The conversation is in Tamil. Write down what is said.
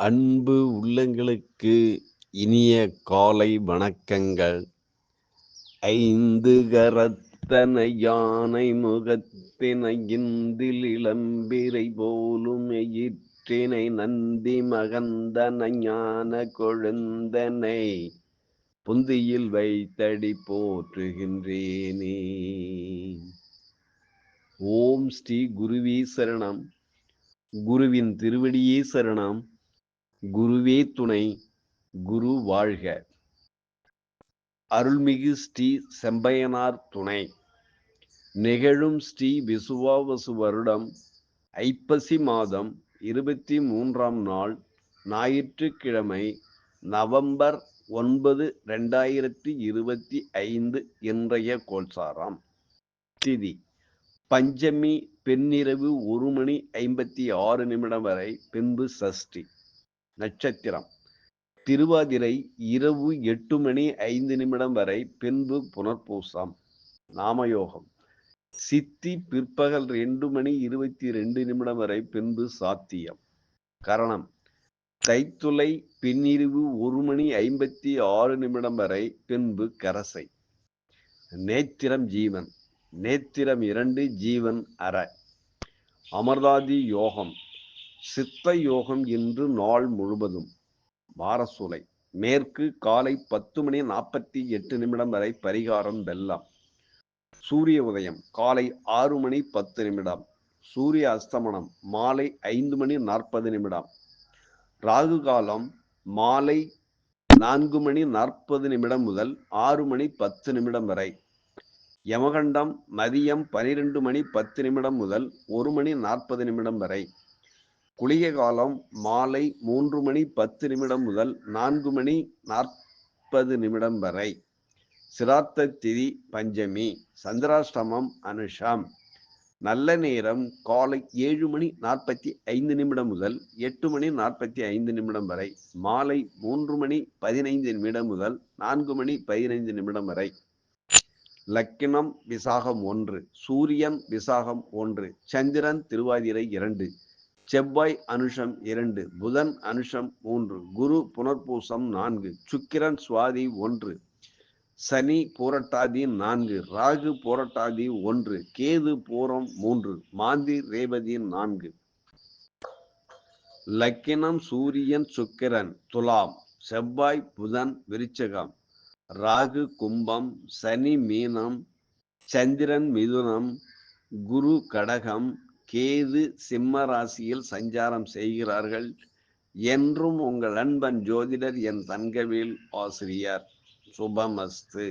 அன்பு உள்ளங்களுக்கு இனிய காலை வணக்கங்கள். ஐந்து கரத்தன யானை முகத்தினை இந்தில் இளம்பிரை போலும் எயிற்றினை நந்தி மகந்தன ஞான கொழுந்தனை புந்தியில் வைத்தடி போற்றுகின்றேனே. ஓம் ஸ்ரீ குருவி சரணம். குருவின் திருவடியே சரணம். குருவே துணை குரு வாழ்க. அருள்மிகு ஸ்ரீ செம்பையனார் துணை. நிகழும் ஸ்ரீ விசுவாவசு வருடம் ஐப்பசி மாதம் இருபத்தி மூன்றாம் நாள் ஞாயிற்றுக்கிழமை நவம்பர் ஒன்பது ரெண்டாயிரத்தி இருபத்தி ஐந்து இன்றைய கோல்சாராம் திதி பஞ்சமி பெண்ணிரவு ஒரு மணி ஐம்பத்தி ஆறு நிமிடம் வரை பின்பு சஷ்டி. நட்சத்திரம். திருவாதிரை இரவு எட்டு மணி ஐந்து நிமிடம் வரை பின்பு புனர்பூசம். நாமயோகம். சித்தி பிற்பகல் ரெண்டு மணி இருபத்தி ரெண்டு நிமிடம் வரை பின்பு சாத்தியம். கரணம். தைத்துளை பின்னிரிவு ஒரு மணி ஐம்பத்தி ஆறு நிமிடம் வரை பின்பு கரசை. நேத்திரம் ஜீவன். நேத்திரம் இரண்டு ஜீவன் அற. அமர்தாதி யோகம். சித்த யோகம் இன்று நாள் முழுவதும். வாரசூலை மேற்கு காலை பத்து மணி நாற்பத்தி எட்டு நிமிடம் வரை பரிகாரம் வெள்ளம். சூரிய உதயம் காலை ஆறு மணி பத்து நிமிடம். சூரிய அஸ்தமனம் மாலை ஐந்து மணி நாற்பது நிமிடம். ராகு காலம் மாலை நான்கு மணி நாற்பது நிமிடம் முதல் ஆறு மணி பத்து நிமிடம் வரை. யமகண்டம் மதியம் பனிரெண்டு மணி பத்து நிமிடம் முதல் ஒரு மணி நாற்பது நிமிடம் வரை. குளிய காலம் மாலை மூன்று மணி பத்து நிமிடம் முதல் நான்கு மணி நாற்பது நிமிடம் வரை. சிராத்த திதி பஞ்சமி சந்திராஷ்டமம் அனுஷம். நல்ல நேரம் காலை ஏழு மணி நாற்பத்தி ஐந்து நிமிடம் முதல் எட்டு மணி நாற்பத்தி ஐந்து நிமிடம் வரை. மாலை மூன்று மணி பதினைந்து நிமிடம் முதல் நான்கு மணி பதினைந்து நிமிடம் வரை. லக்கினம் விசாகம் ஒன்று சூரியன் விசாகம் ஒன்று சந்திரன் திருவாதிரை இரண்டு. செவ்வாய் அனுஷம் இரண்டு புதன் அனுஷம் மூன்று குரு புனர்பூசம் நான்கு சுக்கிரன் சுவாதி ஒன்று சனி போரட்டாதி நான்கு ராகு போரட்டாதி ஒன்று கேது பூரம் மூன்று மாந்தி ரேவதி நான்கு. லக்கினம் சூரியன் சுக்கிரன் துலாம் செவ்வாய் புதன் விருச்சகம் ராகு கும்பம் சனி மீனம் சந்திரன் மிதுனம் குரு கடகம் கேது சிம்ம ராசியில் சஞ்சாரம் செய்கிறார்கள் என்றும் உங்கள் அன்பன் ஜோதிடர் என் தங்கவேல் ஆசிரியர். சுபமஸ்து.